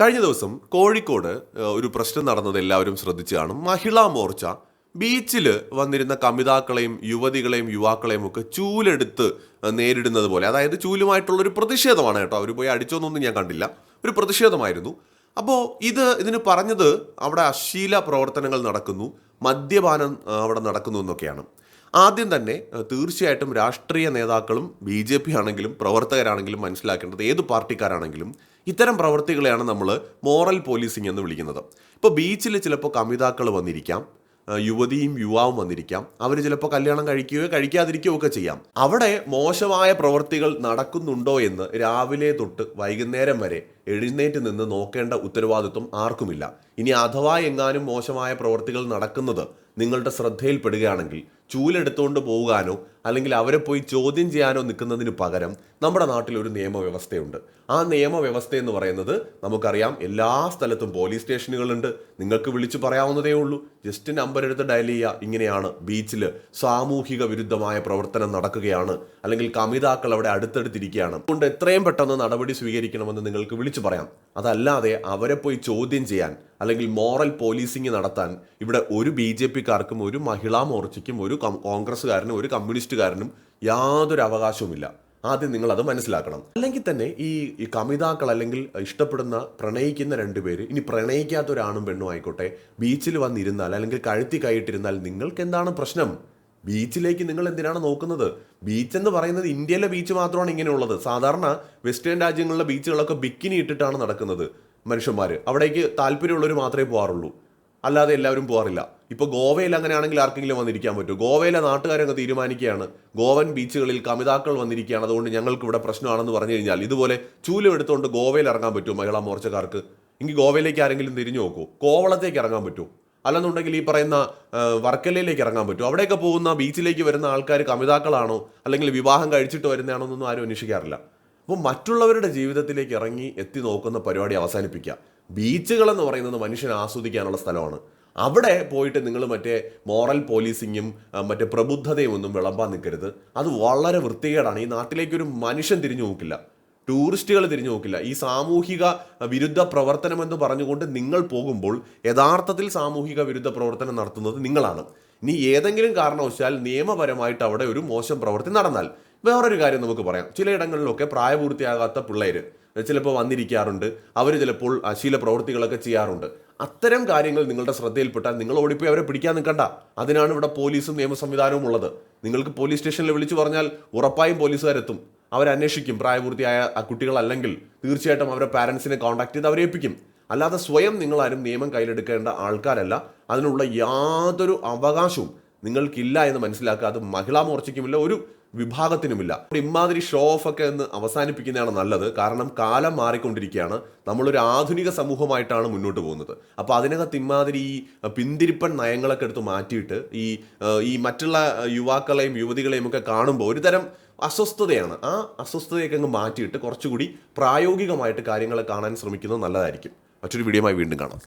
കഴിഞ്ഞ ദിവസം കോഴിക്കോട് ഒരു പ്രശ്നം നടന്നത് എല്ലാവരും ശ്രദ്ധിച്ചു കാണും. മഹിളാ മോർച്ച. ബീച്ചിൽ വന്നിരുന്ന കമിതാക്കളെയും യുവതികളെയും യുവാക്കളെയും ഒക്കെ ചൂലെടുത്ത് നേരിടുന്നത് പോലെ. അതായത് ചൂലുമായിട്ടുള്ള ഒരു പ്രതിഷേധമാണ് കേട്ടോ. അവർ പോയി അടിച്ചോന്നൊന്നും ഞാൻ കണ്ടില്ല. ഒരു പ്രതിഷേധമായിരുന്നു. അപ്പോൾ ഇത് ഇതിന് പറഞ്ഞത് അവിടെ അശ്ലീല പ്രവർത്തനങ്ങൾ നടക്കുന്നു. മദ്യപാനം അവിടെ നടക്കുന്നു എന്നൊക്കെയാണ്. ആദ്യം തന്നെ തീർച്ചയായിട്ടും രാഷ്ട്രീയ നേതാക്കളും ബി ജെ പി ആണെങ്കിലും പ്രവർത്തകരാണെങ്കിലും മനസ്സിലാക്കേണ്ടത് ഏത് പാർട്ടിക്കാരാണെങ്കിലും ഇത്തരം പ്രവർത്തികളെയാണ് നമ്മൾ മോറൽ പോലീസിംഗ് എന്ന് വിളിക്കുന്നത്. ഇപ്പോൾ ബീച്ചിൽ ചിലപ്പോൾ കമിതാക്കൾ വന്നിരിക്കാം യുവതിയും യുവാവും വന്നിരിക്കാം. അവർ ചിലപ്പോൾ കല്യാണം കഴിക്കുകയോ കഴിക്കാതിരിക്കുകയോ ഒക്കെ ചെയ്യാം. അവിടെ മോശമായ പ്രവർത്തികൾ നടക്കുന്നുണ്ടോ എന്ന് രാവിലെ തൊട്ട് വൈകുന്നേരം വരെ എഴുന്നേറ്റ് നിന്ന് നോക്കേണ്ട ഉത്തരവാദിത്വം ആർക്കുമില്ല. ഇനി അഥവാ എങ്ങാനും മോശമായ പ്രവർത്തികൾ നടക്കുന്നത് നിങ്ങളുടെ ശ്രദ്ധയിൽപ്പെടുകയാണെങ്കിൽ ചൂലെടുത്തുകൊണ്ട് പോകാനോ അല്ലെങ്കിൽ അവരെ പോയി ചോദ്യം ചെയ്യാനോ നിൽക്കുന്നതിന് പകരം നമ്മുടെ നാട്ടിൽ ഒരു നിയമവ്യവസ്ഥയുണ്ട്. ആ നിയമവ്യവസ്ഥ എന്ന് പറയുന്നത് നമുക്കറിയാം എല്ലാ സ്ഥലത്തും പോലീസ് സ്റ്റേഷനുകളുണ്ട്. നിങ്ങൾക്ക് വിളിച്ചു പറയാവുന്നതേ ഉള്ളൂ. ജസ്റ്റ് നമ്പർ എടുത്ത് ഡയൽ ചെയ്യുക. ഇങ്ങനെയാണ് ബീച്ചിൽ സാമൂഹിക വിരുദ്ധമായ പ്രവർത്തനം നടക്കുകയാണ്. അല്ലെങ്കിൽ കമിതാക്കൾ അവിടെ അടുത്തെടുത്തിരിക്കുകയാണ്. അതുകൊണ്ട് എത്രയും പെട്ടെന്ന് നടപടി സ്വീകരിക്കണമെന്ന് നിങ്ങൾക്ക് വിളിച്ചു പറയാം. അതല്ലാതെ അവരെ പോയി ചോദ്യം ചെയ്യാൻ അല്ലെങ്കിൽ മോറൽ പോലീസിംഗ് നടത്താൻ ഇവിടെ ഒരു ബി ജെ പിക്കാർക്കും ഒരു മഹിളാ മോർച്ചയ്ക്കും ഒരു കോൺഗ്രസ്സുകാരനും ഒരു കമ്മ്യൂണിസ്റ്റുകാരനും യാതൊരു അവകാശവുമില്ല. ആദ്യം നിങ്ങൾ അത് മനസ്സിലാക്കണം. അല്ലെങ്കിൽ തന്നെ ഈ ഈ കമിതാക്കൾ അല്ലെങ്കിൽ ഇഷ്ടപ്പെടുന്ന പ്രണയിക്കുന്ന രണ്ടുപേര് ഇനി പ്രണയിക്കാത്ത ഒരാണും പെണ്ണും ആയിക്കോട്ടെ ബീച്ചിൽ വന്നിരുന്നാൽ അല്ലെങ്കിൽ കഴുത്തി കൈയിട്ടിരുന്നാൽ നിങ്ങൾക്ക് എന്താണ് പ്രശ്നം? ബീച്ചിലേക്ക് നിങ്ങൾ എന്തിനാണ് നോക്കുന്നത്? ബീച്ച് എന്ന് പറയുന്നത് ഇന്ത്യയിലെ ബീച്ച് മാത്രമാണ് ഇങ്ങനെയുള്ളത്. സാധാരണ വെസ്റ്റേൺ രാജ്യങ്ങളിലെ ബീച്ചുകളൊക്കെ ബിക്കിനി ഇട്ടിട്ടാണ് നടക്കുന്നത് മനുഷ്യന്മാർ അവിടേക്ക് താല്പര്യമുള്ളവർ മാത്രമേ പോകാറുള്ളൂ അല്ലാതെ എല്ലാവരും പോകാറില്ല ഇപ്പോൾ ഗോവയിൽ അങ്ങനെയാണെങ്കിൽ ആർക്കെങ്കിലും വന്നിരിക്കാൻ പറ്റും. ഗോവയിലെ നാട്ടുകാരങ്ങ് തീരുമാനിക്കുകയാണ്. ഗോവൻ ബീച്ചുകളിൽ കമിതാക്കൾ വന്നിരിക്കുകയാണ്. അതുകൊണ്ട് ഞങ്ങൾക്ക് ഇവിടെ പ്രശ്നമാണെന്ന് പറഞ്ഞു കഴിഞ്ഞാൽ ഇതുപോലെ ചൂലും എടുത്തുകൊണ്ട് ഗോവയിൽ ഇറങ്ങാൻ പറ്റുമോ മഹിളാ മോർച്ചക്കാർക്ക്. എങ്കിൽ ഗോവയിലേക്ക് ആരെങ്കിലും തിരിഞ്ഞു നോക്കൂ. കോവളത്തേക്ക് ഇറങ്ങാൻ പറ്റുമോ അല്ലെന്നുണ്ടെങ്കിൽ ഈ പറയുന്ന വർക്കലയിലേക്ക് ഇറങ്ങാൻ പറ്റും. അവിടെയൊക്കെ പോകുന്ന ബീച്ചിലേക്ക് വരുന്ന ആൾക്കാർ കമിതാക്കളാണോ? അല്ലെങ്കിൽ വിവാഹം കഴിച്ചിട്ട് വരുന്നതാണോ എന്നൊന്നും ആരും അന്വേഷിക്കാറില്ല. അപ്പോൾ മറ്റുള്ളവരുടെ ജീവിതത്തിലേക്ക് ഇറങ്ങി എത്തി നോക്കുന്ന പരിപാടി അവസാനിപ്പിക്കുക. ബീച്ചുകൾ എന്ന് പറയുന്നത് മനുഷ്യൻ ആസ്വദിക്കാനുള്ള സ്ഥലമാണ്. അവിടെ പോയിട്ട് നിങ്ങൾ മറ്റേ മോറൽ പോലീസിങ്ങും മറ്റേ പ്രബുദ്ധതയും ഒന്നും വിളമ്പാൻ നിൽക്കരുത്. അത് വളരെ വൃത്തികേടാണ്. ഈ നാട്ടിലേക്ക് ഒരു മനുഷ്യൻ തിരിഞ്ഞു നോക്കില്ല. ടൂറിസ്റ്റുകൾ തിരിഞ്ഞു നോക്കില്ല. ഈ സാമൂഹിക വിരുദ്ധ പ്രവർത്തനം എന്ന് പറഞ്ഞുകൊണ്ട് നിങ്ങൾ പോകുമ്പോൾ യഥാർത്ഥത്തിൽ സാമൂഹിക വിരുദ്ധ പ്രവർത്തനം നടത്തുന്നത് നിങ്ങളാണ്. ഇനി ഏതെങ്കിലും കാരണവശാൽ നിയമപരമായിട്ട് അവിടെ ഒരു മോശം പ്രവൃത്തി നടന്നാൽ വേറൊരു കാര്യം നമുക്ക് പറയാം. ചിലയിടങ്ങളിലൊക്കെ പ്രായപൂർത്തിയാകാത്ത പിള്ളേർ ചിലപ്പോൾ വന്നിരിക്കാറുണ്ട്. അവർ ചിലപ്പോൾ അശീല പ്രവൃത്തികളൊക്കെ ചെയ്യാറുണ്ട്. അത്തരം കാര്യങ്ങൾ നിങ്ങളുടെ ശ്രദ്ധയിൽപ്പെട്ടാൽ നിങ്ങൾ ഓടിപ്പോയി അവരെ പിടിക്കാൻ നിൽക്കണ്ട. അതിനാണ് ഇവിടെ പോലീസും നിയമ സംവിധാനവും ഉള്ളത്. നിങ്ങൾക്ക് പോലീസ് സ്റ്റേഷനിൽ വിളിച്ചു പറഞ്ഞാൽ ഉറപ്പായും പോലീസുകാരെത്തും. അവരന്വേഷിക്കും. പ്രായപൂർത്തിയായ ആ കുട്ടികളല്ലെങ്കിൽ തീർച്ചയായിട്ടും അവരെ പാരൻസിനെ കോൺടാക്ട് ചെയ്ത് അവരെ ഏൽപ്പിക്കും. അല്ലാതെ സ്വയം നിങ്ങളാരും നിയമം കയ്യിലെടുക്കേണ്ട ആൾക്കാരല്ല. അതിനുള്ള യാതൊരു അവകാശവും നിങ്ങൾക്കില്ല എന്ന് മനസ്സിലാക്കുക അത് മഹിളാ മോർച്ചയ്ക്കുമില്ല ഒരു വിഭാഗത്തിനുമില്ല. ഇമാതിരി ഷോ ഓഫ് ഒക്കെ എന്ന് അവസാനിപ്പിക്കുന്നതാണ് നല്ലത്. കാരണം കാലം മാറിക്കൊണ്ടിരിക്കുകയാണ്. നമ്മളൊരു ആധുനിക സമൂഹമായിട്ടാണ് മുന്നോട്ട് പോകുന്നത്. അപ്പോൾ അതിനകത്ത് ഇമാതിരി ഈ പിന്തിരിപ്പൻ നയങ്ങളൊക്കെ എടുത്ത് മാറ്റിയിട്ട് ഈ ഈ മറ്റുള്ള യുവാക്കളെയും യുവതികളെയും ഒക്കെ കാണുമ്പോൾ ഒരുതരം അസ്വസ്ഥതയാണ്. ആ അസ്വസ്ഥതയൊക്കെ അങ്ങ് മാറ്റിയിട്ട് കുറച്ചുകൂടി പ്രായോഗികമായിട്ട് കാര്യങ്ങളെ കാണാൻ ശ്രമിക്കുന്നത് നല്ലതായിരിക്കും. മറ്റൊരു വീഡിയോയുമായി വീണ്ടും കാണാം.